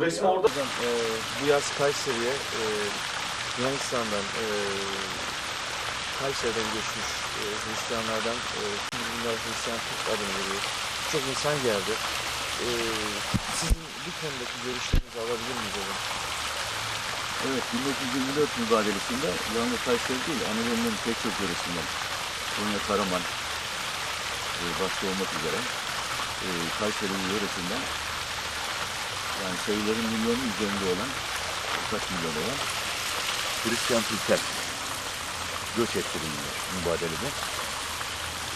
Resmi orada Hocam e, bu yaz Kayseri'ye e, Yunanistan'dan e, Kayseri'den göçmüş e, Hristiyanlardan e, şimdi bunlar Hristiyan Türk adını veriyor. Çok insan geldi. E, sizin bu konudaki görüşlerinizi alabilir miyiz hocam? Evet, 1924 mübadelesinde yalnız Kayseri değil, Anadolu'nun pek çok yöresinden, Konya, Karaman e, başta olmak üzere e, Kayseri'nin yöresinden yani sayıların milyonun üzerinde olan, kaç milyon olan Hristiyan Türkler göç ettirildiler mübadelede.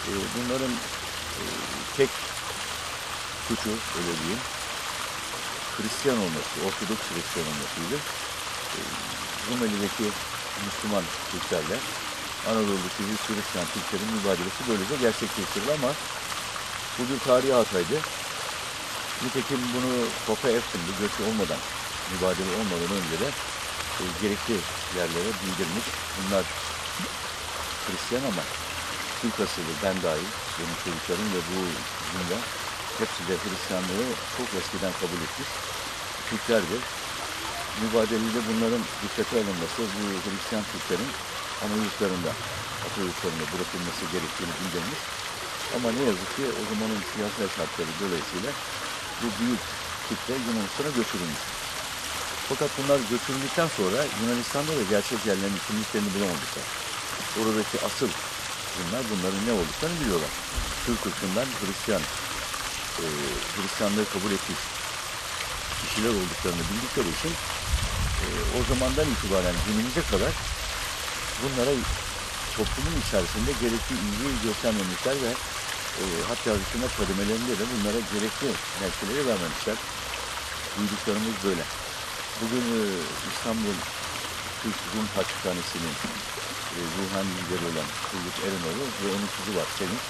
E, bunların e, tek suçu, öyle diyeyim, Hristiyan olması, Ortodoks Hristiyan olmasıydı. Rumeli'deki Müslüman Türklerle Anadolu'daki bir Hristiyan Türklerin mübadelesi böylece gerçekleştirildi ama bu bir tarihi hataydı. Nitekim bunu Papa Eftim'de göçü olmadan, mübadele olmadan önce de e, gerekli yerlere bildirmiş. Bunlar Hristiyan ama Türk asıllı ben dahil, benim çocuklarım ve bu cümle hepsi de Hristiyanlığı çok eskiden kabul etmiş. Türklerdir mübadelede bunların dikkate alınması, bu Hristiyan Türklerin ana yurtlarında, ata bırakılması gerektiğini bildirmiş. Ama ne yazık ki o zamanın siyasal şartları dolayısıyla bu büyük kitle Yunanistan'a götürülmüş. Fakat bunlar götürüldükten sonra Yunanistan'da da gerçek yerlerini, kimliklerini bulamamışlar. Oradaki asıl bunlar bunların ne olduklarını biliyorlar. Türk ırkından Hristiyan, e, Hristiyanlığı kabul etmiş kişiler olduklarını bildikleri için e, o zamandan itibaren günümüze kadar bunlara toplumun içerisinde gerekli ilgiyi göstermemişler ve e, hatta hükümet kademelerinde de bunlara gerekli mevkileri vermemişler. Duyduklarımız böyle. Bugün e, İstanbul Türk Rum Patrikhanesi'nin e, ruhani lideri olan Turgut Erinoğlu ve onun kızı var Sevinç.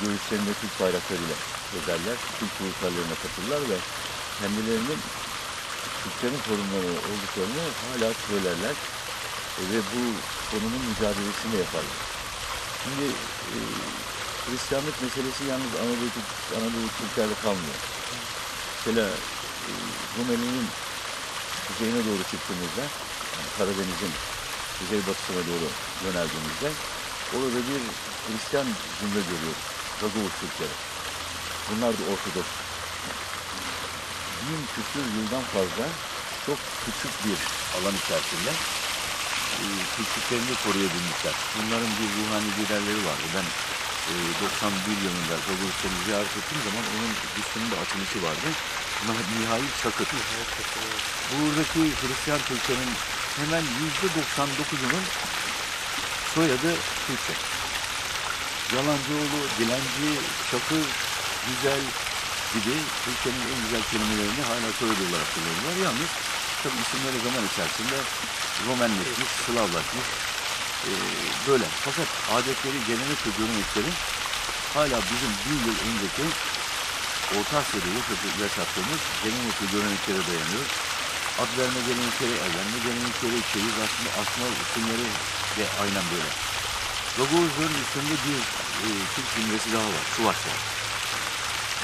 Göğüslerinde Türk bayraklarıyla ederler. Türk kurultaylarına katılırlar ve kendilerinin Türklerin sorunları olduklarını hala söylerler E, ve bu konunun mücadelesini de yaparlar. Şimdi e, Hristiyanlık meselesi yalnız Anadolu, Anadolu Türklerle kalmıyor. Mesela e, Rumeli'nin kuzeyine doğru çıktığımızda, yani Karadeniz'in kuzeybatısına doğru yöneldiğimizde orada bir Hristiyan cümle görüyoruz. Gagavuz Türkleri. Bunlar da Ortodoks bin küsur yıldan fazla çok küçük bir alan içerisinde e, Türklüklerini koruyabilmişler. Bunların bir ruhani liderleri vardı. Ben 91 yılında Gagavuz'u ziyaret ettiğim zaman onun üstünün de açılışı vardı. Mihail Çakır. Buradaki Hristiyan Türklerin hemen yüzde 99'unun soyadı Türkçe. Yalancıoğlu, Dilenci, Çakır, Güzel, gibi Türkçenin en güzel kelimelerini hala soyadı olarak kullanıyorlar. Yalnız tabii isimleri zaman içerisinde Romenleşmiş, Slavlaşmış ee, böyle. Fakat adetleri, gelenek ve görenekleri hala bizim bir yıl önceki Orta Asya'da yaşattığımız gelenek ve göreneklere dayanıyor. Ad verme gelenekleri, evlenme gelenekleri, çeyiz asma, asma isimleri de aynen böyle. Gagavuzların üstünde bir e, Türk cümlesi daha var. Çuvaşlar.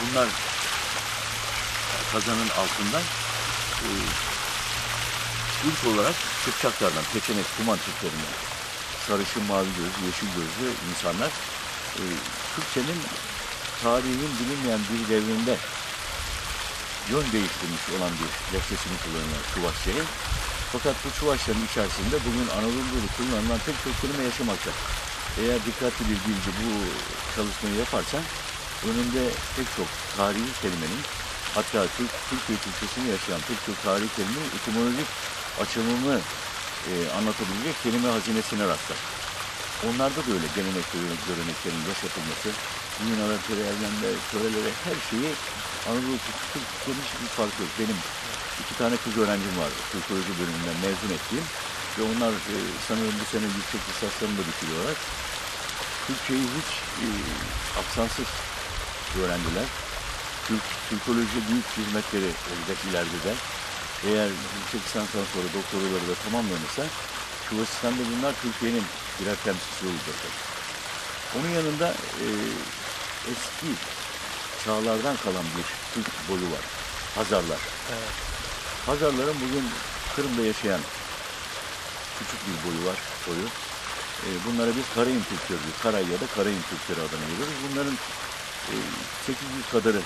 Bunlar kazanın altından e, ilk olarak çıkacaklardan, peçenek, kuman Türklerinden sarışın mavi gözlü, yeşil gözlü insanlar e, Türkçenin tarihinin bilinmeyen bir devrinde yön değiştirmiş olan bir lehçesini kullanıyorlar Çuvaşçayı. Fakat bu Çuvaşların içerisinde bugün Anadolu'da kullanılan pek çok kelime yaşamakta. Eğer dikkatli bir bilgi bu çalışmayı yaparsan önünde pek çok tarihi kelimenin hatta Türk, Türkiye Türkçesini yaşayan pek çok tarihi kelimenin etimolojik açılımını e, anlatabilecek kelime hazinesine rastlar. Onlarda da öyle gelenek ve göreneklerin yaşatılması, düğünlere, töre, evlenme, törelere her şeyi Anadolu Türkçe'nin hiçbir farkı yok. Benim iki tane kız öğrencim vardı. Türkoloji bölümünden mezun ettiğim ve onlar e, sanırım bu sene yüksek lisanslarını da bitiriyorlar. Türkçeyi hiç e, aksansız öğrendiler. Türk, Türkoloji büyük hizmetleri olacak ileride de. Eğer yüksek lisanstan sonra doktoraları da tamamlanırsa Çuvaşistan'da bunlar Türkiye'nin birer temsilcisi olacaklar. Onun yanında e, eski çağlardan kalan bir Türk boyu var. Hazarlar. Evet. Hazarların bugün Kırım'da yaşayan küçük bir boyu var, boyu. E, bunlara biz Karayın Türkleri, diyoruz. Karay ya da Karayın Türkleri adını veriyoruz. Bunların e, 800 kadarı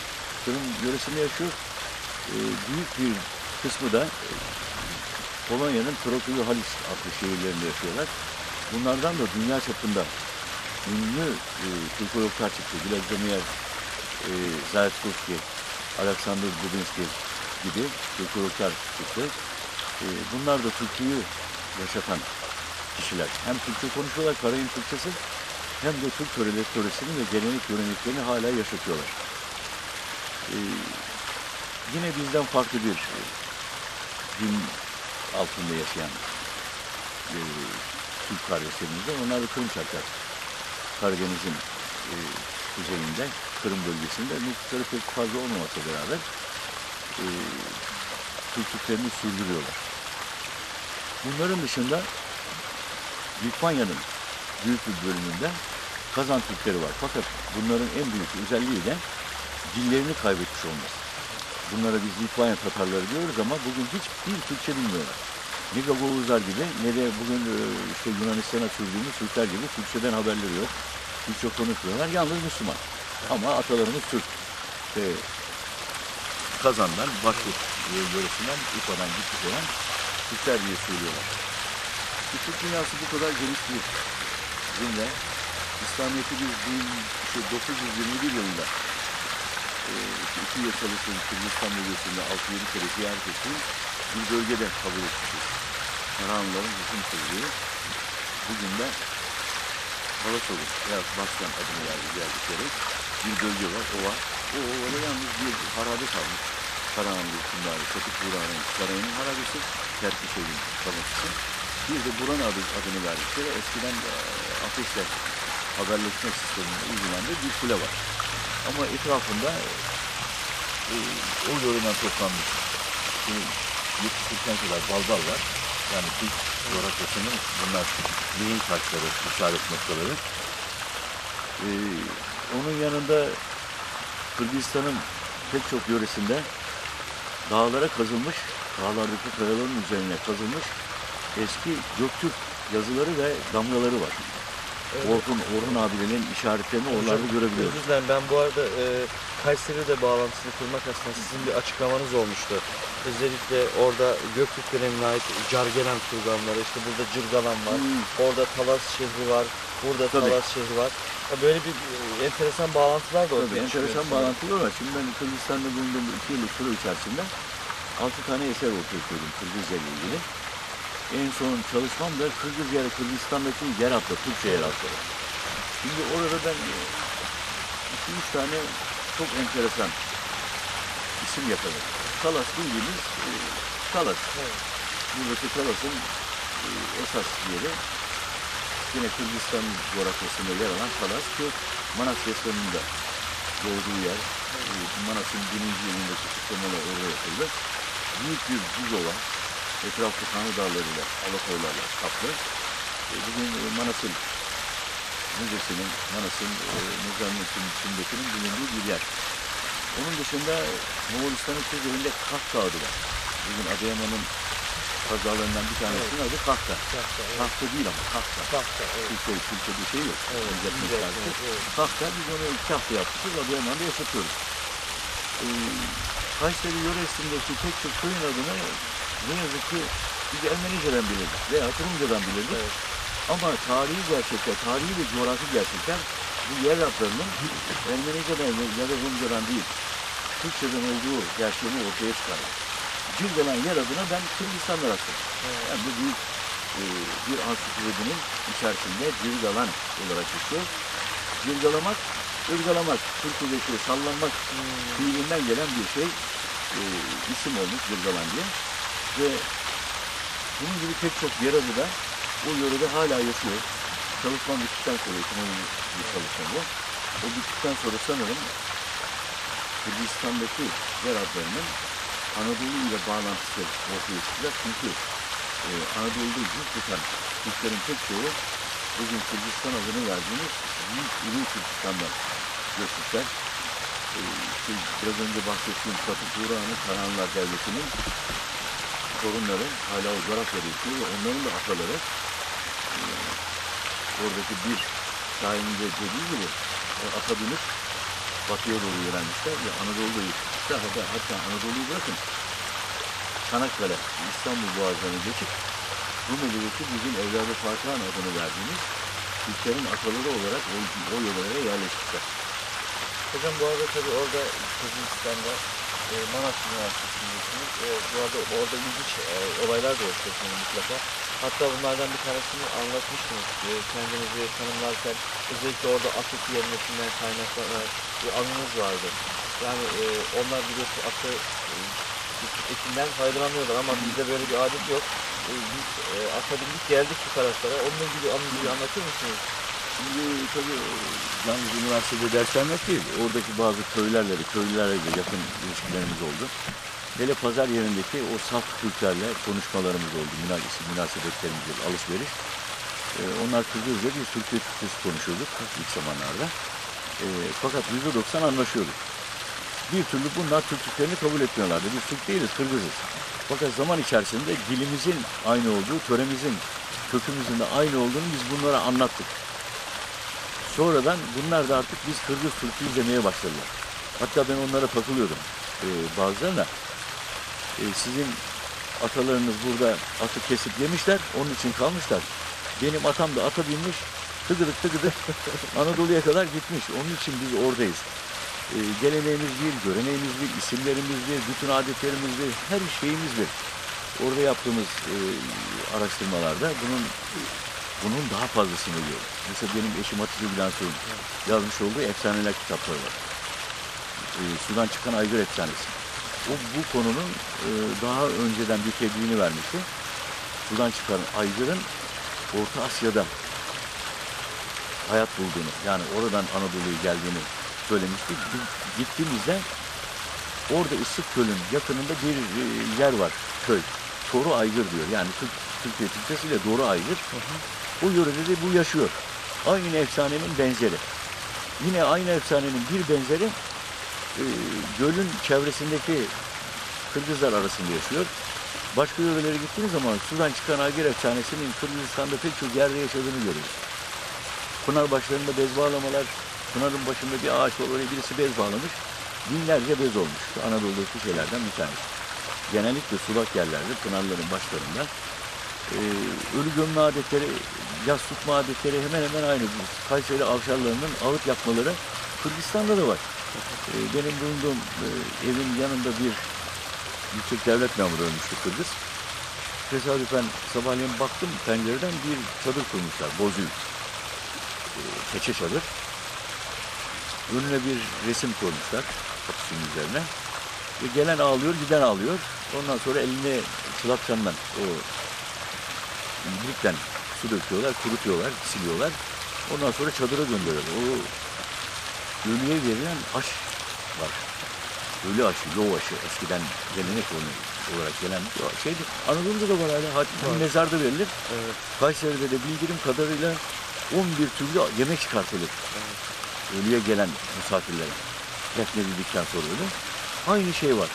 Kırım yöresinde yaşıyor. E, büyük bir kısmı da e, Polonya'nın Krakow Halis adlı şehirlerinde yaşıyorlar. Bunlardan da dünya çapında ünlü e, Türkologlar çıktı. Vladimir e, Zayatkovski, Alexander Dubinski gibi Türkologlar çıktı. E, bunlar da Türkçeyi yaşatan kişiler. Hem Türkçe konuşuyorlar, Karayın Türkçesi, hem de Türk töreleri töresini ve gelenek göreneklerini hala yaşatıyorlar. E, yine bizden farklı bir din altında yaşayan e, Türk kardeşlerimiz var. Onlar da Kırım Çarklar. Karadeniz'in e, kuzeyinde, Kırım bölgesinde nüfusları pek fazla olmamakla beraber e, Türklüklerini sürdürüyorlar. Bunların dışında Litvanya'nın büyük bir bölümünde Kazan Türkleri var. Fakat bunların en büyük özelliği de dillerini kaybetmiş olması. Bunlara biz Litvanya Tatarları diyoruz ama bugün hiçbir Türkçe bilmiyorlar. Ne Gagavuzlar gibi ne de bugün e, işte Yunanistan'a sürdüğümüz Türkler gibi Türkçeden haberleri yok. Türkçe konuşmuyorlar. Yalnız Müslüman. Ama atalarımız Türk. İşte Kazan'dan, Başkurt e, yöresinden, İpa'dan gitmiş olan Türkler diye söylüyorlar. Türk dünyası bu kadar geniş bir cümle. İslamiyet'i biz bin- işte 921 yılında iki yıl çalıştığım Kırgızistan bölgesinde 6-7 kere ziyaret ettiğim bir bölgede kabul etmişiz. Karahanlıların hüküm sürdüğü bugün de Balasolu veya Baskan adını verdi geldikleri bir bölge var, ova. O ovada yalnız bir harabe kalmış. Karahanlı hükümdarı, Satık Buran'ın sarayının harabesi, Kerpiçev'in kalıntısı. Bir de Buran adı, adını verdikleri eskiden e, ateşle haberleşme sistemine uygulanan bir kule var. Ama etrafında e, o yöreden toplanmış e, 70-80 kadar balbal var. Yani Türk coğrafyasının bunlar neyin taşları, işaret noktaları. E, onun yanında Kırgızistan'ın pek çok yöresinde dağlara kazılmış, dağlardaki kayaların üzerine kazılmış eski Göktürk yazıları ve damgaları var. Evet. Orhun, Orhun abilerin işaretlerini oralarda görebiliyoruz. Dilerim ben bu arada e, Kayseri'de bağlantısını kurmak aslında sizin bir açıklamanız olmuştu. Özellikle orada Göktürk dönemine ait Cargelen kurganları, işte burada Cırgalan var, Hmm. orada Talas şehri var, burada Tabii. Talas şehri var. Böyle bir e, enteresan bağlantılar da ortaya Tabii enteresan bağlantılar var. Şimdi ben Kırgızistan'da bulunduğum bu iki yıllık süre içerisinde altı tane eser ortaya koydum Kırgızca ile ilgili. En son çalışmam da Kırgız yer, Kırgızistan'daki yer adlı, Türkçe yer adları. Şimdi orada ben e, iki üç tane çok enteresan isim yakaladım. Talas bildiğimiz e, Talas. Evet. Buradaki Talas'ın e, esas yeri yine Kırgızistan coğrafyasında yer alan Talas ki Manas destanında doğduğu yer. E, Manas'ın birinci yılındaki kutlamalar orada yapıldı. Büyük bir buz ova, etrafı kanı dağlarıyla, alakoylarla kaplı. E, bugün e, Manas'ın müzesinin, Manas'ın e, müzenin içindekinin bulunduğu bir yer. Onun dışında Moğolistan'ın kuzeyinde Kaf Dağı var. Bugün Adıyaman'ın kazalarından bir tanesinin adı Kahta. Tahta, evet. Kahta değil ama Kahta. Tahta, evet. Türkçe, Türkçe bir şey yok. Evet, güzel, evet, evet. Kahta biz onu iki hafta yapmışız. Adıyaman'da yaşatıyoruz. Ee, Kayseri yöresindeki pek çok köyün adını ne yazık ki biz Ermenice'den bilirdik veya Rumcadan bilirdik. Evet. Ama tarihi gerçekler, tarihi ve coğrafi gerçekler bu yer adlarının Ermenice'den ya da Rumcadan değil, Türkçeden olduğu gerçeğini ortaya çıkardı. Cilvelen yer adına ben Kırgızistan'da rastladım. Evet. Yani bu büyük e, bir ansiklopedinin içerisinde Cirgalan olarak geçiyor. Cirgalamak, ırgalamak, Türkçedeki sallanmak fiilinden gelen bir şey, e, isim olmuş Cirgalan diye. Ve bunun gibi pek çok yer adı da o yörede hala yaşıyor. Çalışmam bittikten sonra, ekonomik bir çalışma bu. O bittikten sonra sanırım Kırgızistan'daki yer adlarının Anadolu ile bağlantısı ortaya çıkacak. Çünkü e, Anadolu'da yüz tutan Türklerin pek çoğu bugün Kırgızistan adını verdiğimiz Büyük Ulu Türkistan'dan göçmüşler. E, işte biraz önce bahsettiğim Satı Tuğra'nın Karahanlar Devleti'nin torunları hala o coğrafyada yaşıyor onların da ataları e, oradaki bir şairinin de dediği gibi o ata binip batıya doğru yönelmişler ve Anadolu'da yetişmişler. Hatta, hatta Anadolu'yu bırakın Çanakkale, İstanbul boğazlarını geçip Rumeli'deki bizim Evladı Fatiha'nın adını verdiğimiz Türklerin ataları olarak o, o yollara yerleşmişler. Hocam bu arada tabii orada Kırgızistan'da e, Manas Üniversitesi'ndesiniz. E, bu arada orada ilginç e, olaylar da yaşıyorsunuz mutlaka. Hatta bunlardan bir tanesini anlatmıştınız. E, kendinizi tanımlarken özellikle orada Atatürk yenmesinden kaynaklanan bir anınız vardı. Yani e, onlar biliyorsun atı e, etinden faydalanıyorlar ama bizde böyle bir adet yok. E, biz e, ata bindik geldik bu taraflara. Onunla ilgili anınızı anlatır mısınız? Şimdi tabii yalnız üniversitede ders vermek değil, oradaki bazı köylerle de, köylülerle de yakın ilişkilerimiz oldu. Hele pazar yerindeki o saf Türklerle konuşmalarımız oldu, münas münasebetlerimiz oldu, alışveriş. Ee, onlar Kırgızca, biz Türkçe Türkçesi konuşuyorduk ilk zamanlarda. Ee, fakat %90 anlaşıyorduk. Bir türlü bunlar Türklüklerini kabul etmiyorlardı. Biz Türk değiliz, Kırgızız. Fakat zaman içerisinde dilimizin aynı olduğu, töremizin, kökümüzün de aynı olduğunu biz bunlara anlattık. Sonradan bunlar da artık biz Kırgız Türk'üyüz demeye başladılar. Hatta ben onlara takılıyordum ee, bazılarına. Ee, sizin atalarınız burada atı kesip yemişler, onun için kalmışlar. Benim atam da ata binmiş, tıgıdık tıgıdık Anadolu'ya kadar gitmiş. Onun için biz oradayız. Ee, geleneğimiz bir, göreneğimiz bir, isimlerimiz bir, bütün adetlerimiz bir, her şeyimiz bir. Orada yaptığımız e, araştırmalarda bunun bunun daha fazlasını görüyoruz. Mesela benim eşim Hatice Bilansoy'un yazmış olduğu efsaneler kitapları var. Ee, sudan çıkan aygır efsanesi. O bu konunun e, daha önceden bir tebliğini vermişti. Sudan çıkan aygırın Orta Asya'da hayat bulduğunu, yani oradan Anadolu'ya geldiğini söylemişti. Gittiğimizde orada Isık Gölü'nün yakınında bir e, yer var, köy. Toru Aygır diyor. Yani Türk, Türkiye Türkçesiyle Doğru Aygır. Bu yörede de bu yaşıyor. Aynı efsanenin benzeri. Yine aynı efsanenin bir benzeri e, gölün çevresindeki Kırgızlar arasında yaşıyor. Başka yörelere gittiğiniz zaman sudan çıkan Aygır efsanesinin Kırgızistan'da pek çok yerde yaşadığını görüyoruz. Pınar başlarında bez bağlamalar, Pınar'ın başında bir ağaç var, oraya birisi bez bağlamış. Binlerce bez olmuş. Anadolu'daki şeylerden bir tanesi. Genellikle sulak yerlerde, pınarların başlarında ee, ölü gömme adetleri, yas tutma adetleri hemen hemen aynı. Kayseri avşarlarının ağıt yapmaları Kırgızistan'da da var. Ee, benim bulunduğum e, evin yanında bir yüksek devlet memuru ölmüştü Kırgız. Tesadüfen sabahleyin baktım pencereden bir çadır kurmuşlar, bozüyük. Ee, keçe çadır. Önüne bir resim koymuşlar kapısının üzerine. Ve gelen ağlıyor, giden ağlıyor. Ondan sonra eline çılakçandan o ibrikten su döküyorlar, kurutuyorlar, siliyorlar. Ondan sonra çadıra gönderiyorlar. O ölüye verilen aş var. Ölü aşı, yol aşı eskiden gelenek olarak gelen şeydi. Anadolu'da da var hala. Hatta Var. mezarda verilir. Evet. Kayseri'de de bildiğim kadarıyla 11 türlü yemek çıkartılır. Evet. Ölüye gelen misafirlere. Defnedildikten sonra ölü. Aynı şey var.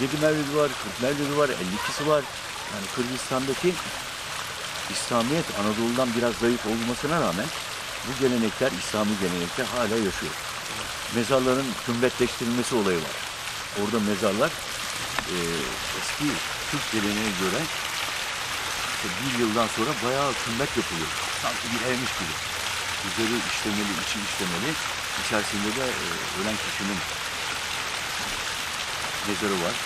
7 mevlidi var, 40 mevlidi var, 52'si var. Yani Kırgızistan'daki İslamiyet Anadolu'dan biraz zayıf olmasına rağmen bu gelenekler, İslami gelenekler hala yaşıyor. Mezarların kümbetleştirilmesi olayı var. Orada mezarlar e, eski Türk geleneğine göre işte bir yıldan sonra bayağı kümbet yapılıyor. Sanki bir evmiş gibi. Üzeri işlemeli, içi işlemeli. İçerisinde de e, ölen kişinin mezarı var.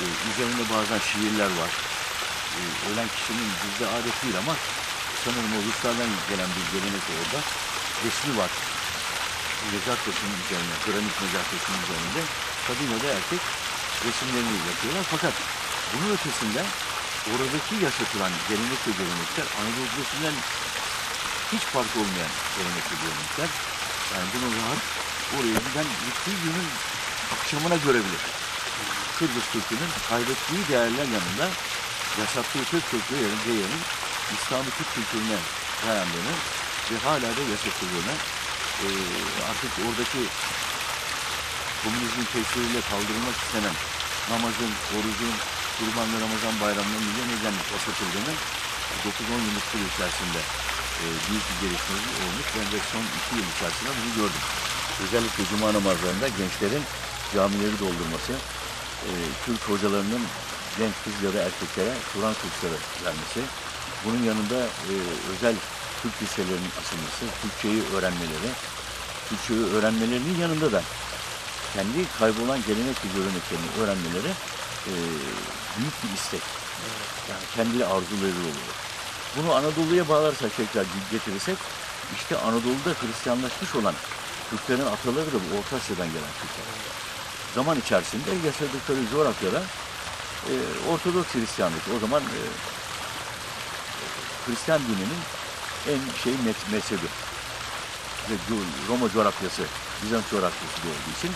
E, üzerinde bazen şiirler var. E, ölen kişinin bizde adet değil ama sanırım o Ruslardan gelen bir gelenek orada. Resmi var. Mezar taşının üzerine, granit mezar taşının üzerinde kadın ya da erkek resimlerini yapıyorlar. Fakat bunun ötesinde oradaki yaşatılan gelenek ve görenekler Anadolu'dakinden hiç farkı olmayan gelenek ve görenekler. Yani bunu rahat oraya giden gittiği günün akşamına görebilir. Kırgız Türk'ünün kaybettiği değerler yanında yaşattığı Türk kültürü yerinde yerin İslami Türk kültürüne dayandığını ve hala da yaşatıldığını eee, artık oradaki komünizmin tesiriyle kaldırılmak istenen namazın, orucun, Kurban ve Ramazan bayramına milyon neden başlatıldığını 9-10 yıllık süre içerisinde e, büyük bir gelişme olmuş. Ben de son 2 yıl içerisinde bunu gördüm. Özellikle cuma namazlarında gençlerin camileri doldurması, e, Türk hocalarının genç kız ya da erkeklere Kur'an kursları vermesi, bunun yanında e, özel Türk liselerinin açılması, Türkçeyi öğrenmeleri, Türkçeyi öğrenmelerinin yanında da kendi kaybolan gelenek ve göreneklerini öğrenmeleri e, büyük bir istek. Yani kendi arzuları oluyor. Bunu Anadolu'ya bağlarsak tekrar getirirsek işte Anadolu'da Hristiyanlaşmış olan Türklerin ataları da bu Orta Asya'dan gelen Türkler. Zaman içerisinde yaşadıkları coğrafyada e, Ortodoks Hristiyanlık o zaman e, Hristiyan dininin en şey mezhebi. Co- Roma coğrafyası, Bizans coğrafyası olduğu için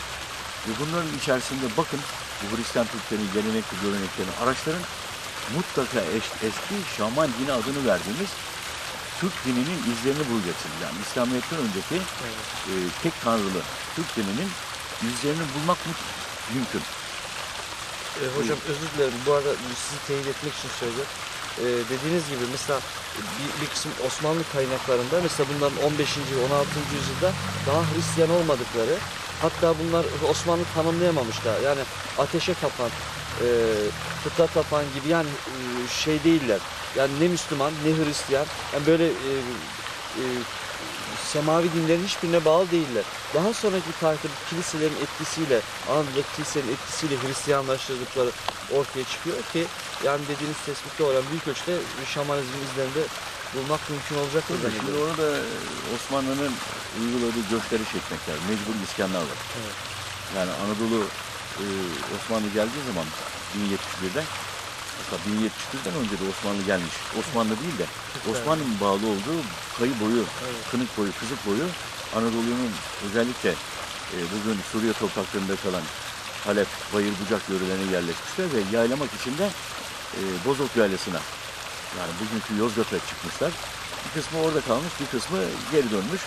ve bunların içerisinde bakın bu Hristiyan Türklerin gelenek ve göreneklerini araştırın. Mutlaka eş- eski Şaman dini adını verdiğimiz Türk dininin izlerini bulacaksınız. Yani İslamiyet'ten önceki e, tek tanrılı Türk dininin izlerini bulmak mü- mümkün. E, hocam özür dilerim. Bu arada sizi teyit etmek için söylüyorum. E, dediğiniz gibi mesela bir, bir kısım Osmanlı kaynaklarında mesela bunların 15. 16. yüzyılda daha Hristiyan olmadıkları hatta bunlar Osmanlı tanımlayamamış da yani ateşe tapan, e, puta tapan gibi yani e, şey değiller. Yani ne Müslüman ne Hristiyan. Yani böyle e, e, semavi dinlerin hiçbirine bağlı değiller. Daha sonraki tarihte bu kiliselerin etkisiyle, Anadolu'daki kiliselerin etkisiyle Hristiyanlaştırdıkları ortaya çıkıyor ki yani dediğiniz tespitte olan büyük ölçüde şamanizmin izlerinde bulmak mümkün olacaktır Şimdi zannediyorum. orada Osmanlı'nın uyguladığı göçleri çekmek lazım. Mecbur iskanlar var. Evet. Yani Anadolu e, Osmanlı geldiği zaman 1071'de hatta 1071'den önce de Osmanlı gelmiş. Osmanlı değil de Osmanlı'nın bağlı olduğu kayı boyu, kınık boyu, kızık boyu Anadolu'nun özellikle e, bugün Suriye topraklarında kalan Halep, Bayır, Bucak yörelerine yerleşmişler ve yaylamak için de e, Bozok Yaylası'na yani bugünkü Yozgat'a çıkmışlar. Bir kısmı orada kalmış, bir kısmı geri dönmüş.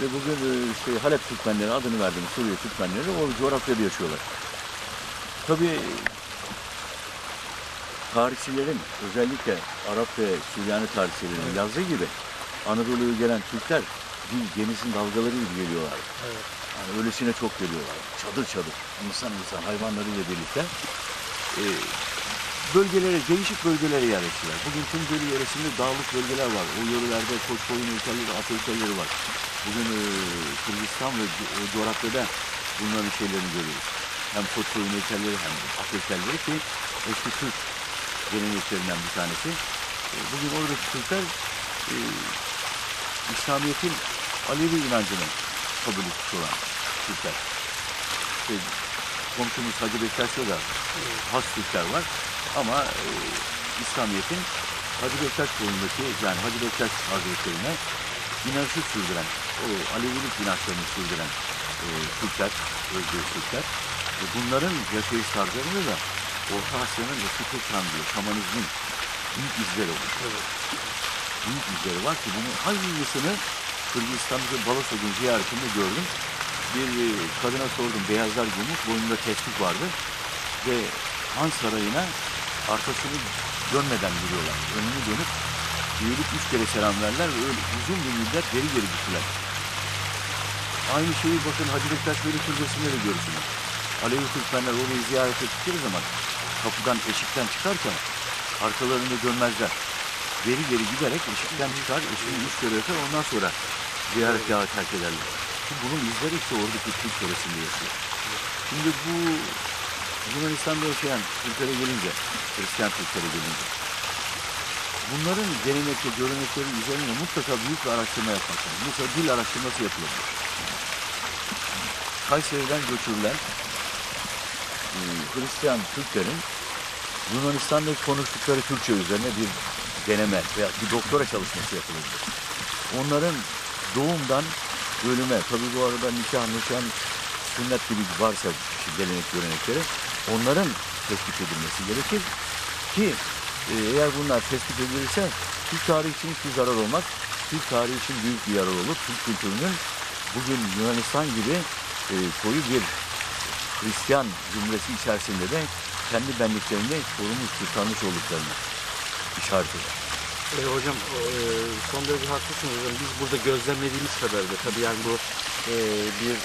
Ve bugün e, işte Halep Türkmenleri adını verdiğimiz Suriye Türkmenleri o coğrafyada yaşıyorlar. Tabii tarihçilerin özellikle Arap ve Süryani tarihçilerinin yazdığı gibi Anadolu'ya gelen Türkler bir denizin dalgaları gibi geliyorlar. Evet. Yani öylesine çok geliyorlar. Çadır çadır. insan insan hayvanlarıyla birlikte. e, bölgelere, değişik bölgelere yerleştiler. Bugün Tunceli yöresinde dağlık bölgeler var. O yörelerde Koçkoyun heykelleri, at heykelleri var. Bugün e, Kırgızistan ve o coğrafyada bunların şeylerini görüyoruz. Hem Koçkoyun heykelleri hem de at heykelleri ki eski Türk geleneklerinden bir tanesi. E, bugün oradaki Türkler e, İslamiyet'in Alevi inancını kabul etmiş olan Türkler. İşte komşumuz Hacı Bektaş'ta da has Türkler var. Ama e, İslamiyet'in Hacı Bektaş boyundaki yani Hacı Bektaş Hazretlerine inanışı sürdüren, o Alevilik inançlarını sürdüren e, Türkler, özgür Türkler. E, bunların yaşayış tarzlarında da Orta Asya'nın eski Türk Tanrı'yı, şamanizmin büyük izleri olmuş. Büyük izleri var ki bunun aynısını Kırgızistan'daki Balasog'un ziyaretinde gördüm. Bir e, kadına sordum, beyazlar giymiş, boynunda tespih vardı. Ve Han Sarayı'na arkasını dönmeden giriyorlar. Önünü dönüp eğilip üç kere selam verler ve öyle uzun bir müddet geri geri gittiler. Aynı şeyi bakın Hacı Bektaş Veli Türbesi'nde de görürsünüz. Alevi Türkmenler orayı ziyaret ettikleri zaman kapıdan, eşikten çıkarken arkalarını dönmezler. Geri geri giderek eşikten çıkar, eşiği üç kere öter ondan sonra ziyaretgahı terk ederler. Ki bunun izleri işte oradaki Türk yöresinde yaşıyor. Şimdi bu Yunanistan'da yaşayan Türklere gelince, Hristiyan Türklere gelince, bunların gelenek ve görenekleri üzerine mutlaka büyük bir araştırma yapmak lazım. Mesela dil araştırması yapılabilir. Kayseri'den göçürülen e, Hristiyan Türklerin Yunanistan'daki konuştukları Türkçe üzerine bir deneme veya bir doktora çalışması yapılabilir. Onların doğumdan ölüme, tabi bu arada nikah, nişan, sünnet gibi varsa gelenek görenekleri, onların tespit edilmesi gerekir ki e, eğer bunlar tespit edilirse Türk tarihi için hiçbir zarar olmaz. Türk tarihi için büyük bir yarar olur. Türk kültürünün bugün Yunanistan gibi e, koyu bir Hristiyan cümlesi içerisinde de kendi benliklerini korumuş, kurtarmış olduklarını işaret eder. E, hocam e, son derece haklısınız hocam. Biz burada gözlemlediğimiz kadarıyla tabii yani bu e, bir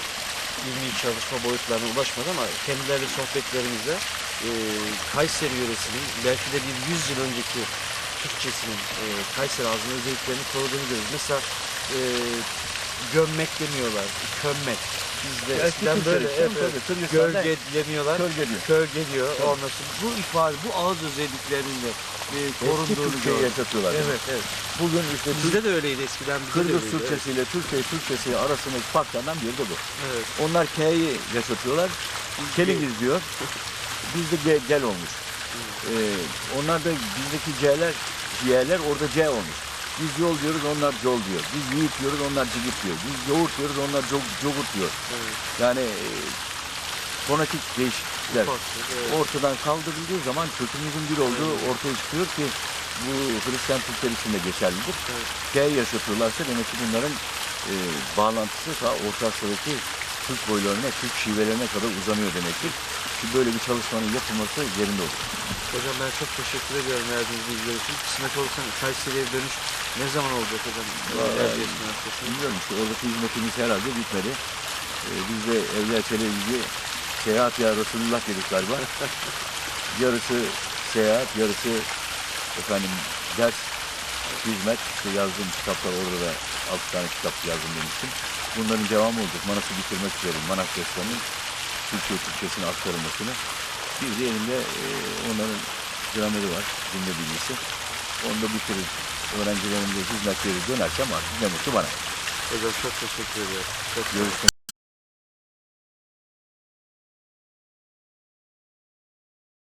ilmi çalışma boyutlarına ulaşmadı ama kendileriyle sohbetlerimizde e, Kayseri yöresinin belki de bir 100 yıl önceki Türkçesinin e, Kayseri ağzının özelliklerini koruduğunu görüyoruz. Mesela e, gömmek demiyorlar, kömmek. Eski eskiden böyle tabii, evet, tabii, Kırgızistan'da gölge demiyorlar. Kölge diyor. Kölge diyor. Ondan sonra bu ifade, bu ağız özelliklerinin de e, korunduğunu Türkçeyi yaşatıyorlar. Evet, evet. Bugün işte Bizde de öyleydi eskiden. Bizde de Kırgız Türkçesi ile Türkçe Türkçesi arasındaki farklardan biri de bu. Evet. Onlar K'yi yaşatıyorlar. Kelingiz diyor. Bizde G, gel olmuş. Ee, onlar da bizdeki C'ler, Y'ler orada C olmuş. Biz yol diyoruz, onlar yol diyor. Biz yiğit diyoruz, onlar cigit diyor. Biz yoğurt diyoruz, onlar jogut diyor. evet. Yani e, fonetik değişiklikler evet. ortadan kaldırıldığı zaman kökümüzün bir olduğu ortaya çıkıyor ki bu Hristiyan Türkler için de geçerlidir. Evet. K yaşatıyorlarsa demek ki bunların e, bağlantısı ta Orta Asya'daki Türk boylarına, Türk şivelerine kadar uzanıyor demektir. Böyle bir çalışmanın yapılması yerinde olur. Hocam ben çok teşekkür ediyorum verdiğiniz bilgiler için. Kısmet olursa Kayseri'ye dönüş ne zaman olacak hocam? Üniversitesi'ne. Bilmiyorum işte oradaki hizmetimiz herhalde bitmedi. E, biz de Evliya Çelebi seyahat ya Resulullah dedik galiba. yarısı seyahat, yarısı efendim ders, hizmet. İşte yazdığım kitaplar orada da 6 tane kitap yazdım demiştim. Bunların devamı olacak. Manas'ı bitirmek üzereyim. Manas Destanı'nın Türkiye Türkçesine aktarılmasını. Bir de elimde e, onların grameri var, cümle bilgisi. Onu da bitirir. Öğrencilerin de hizmetleri dönersem artık ne mutlu bana. Hocam çok teşekkür ediyorum. Çok. Görüşmek